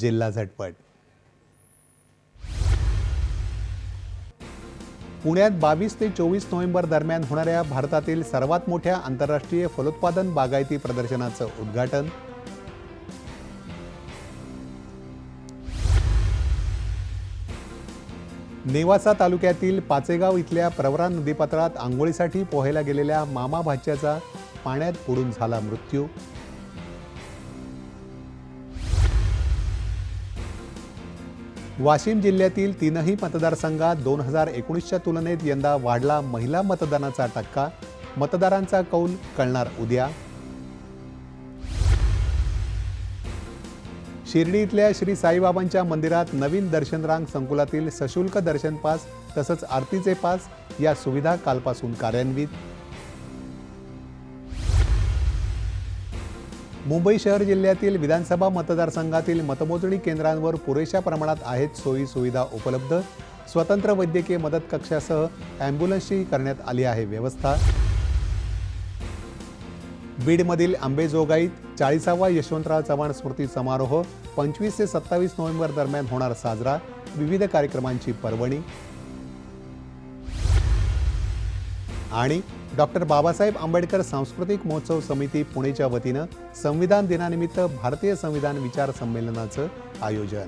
जिल्हा झटपट. पुण्यात बावीस ते चोवीस नोव्हेंबर दरम्यान होणाऱ्या भारतातील सर्वात मोठ्या आंतरराष्ट्रीय फलोत्पादन बागायती प्रदर्शनाचं उद्घाटन. नेवासा तालुक्यातील पाचेगाव इथल्या प्रवरा नदीपात्रात आंघोळीसाठी पोहायला गेलेल्या मामा भाच्याचा पाण्यात बुडून झाला मृत्यू. वाशिम जिल्ह्यातील तीनही मतदारसंघात दोन हजार एकोणीसच्या तुलनेत यंदा वाढला महिला मतदानाचा टक्का. मतदारांचा कौल कळणार उद्या. शिर्डी इथल्या श्री साईबाबांच्या मंदिरात नवीन दर्शनरांग संकुलातील सशुल्क दर्शन पास तसंच आरतीचे पास या सुविधा कालपासून कार्यान्वित. मुंबई शहर जिल्ह्यातील विधानसभा मतदारसंघातील मतमोजणी केंद्रांवर पुरेशा प्रमाणात आहेत सोयी सुविधा उपलब्ध. स्वतंत्र वैद्यकीय मदत कक्षासह ॲम्ब्युलन्सची करण्यात आली आहे व्यवस्था. बीडमधील आंबेजोगाईत चाळीसावा यशवंतराव चव्हाण स्मृती समारोह पंचवीस ते सत्तावीस नोव्हेंबर दरम्यान होणार साजरा. विविध कार्यक्रमांची पर्वणी. आणि डॉक्टर बाबासाहेब आंबेडकर सांस्कृतिक महोत्सव समिती पुणेच्या वतीनं संविधान दिनानिमित्त भारतीय संविधान विचार संमेलनाचं आयोजन.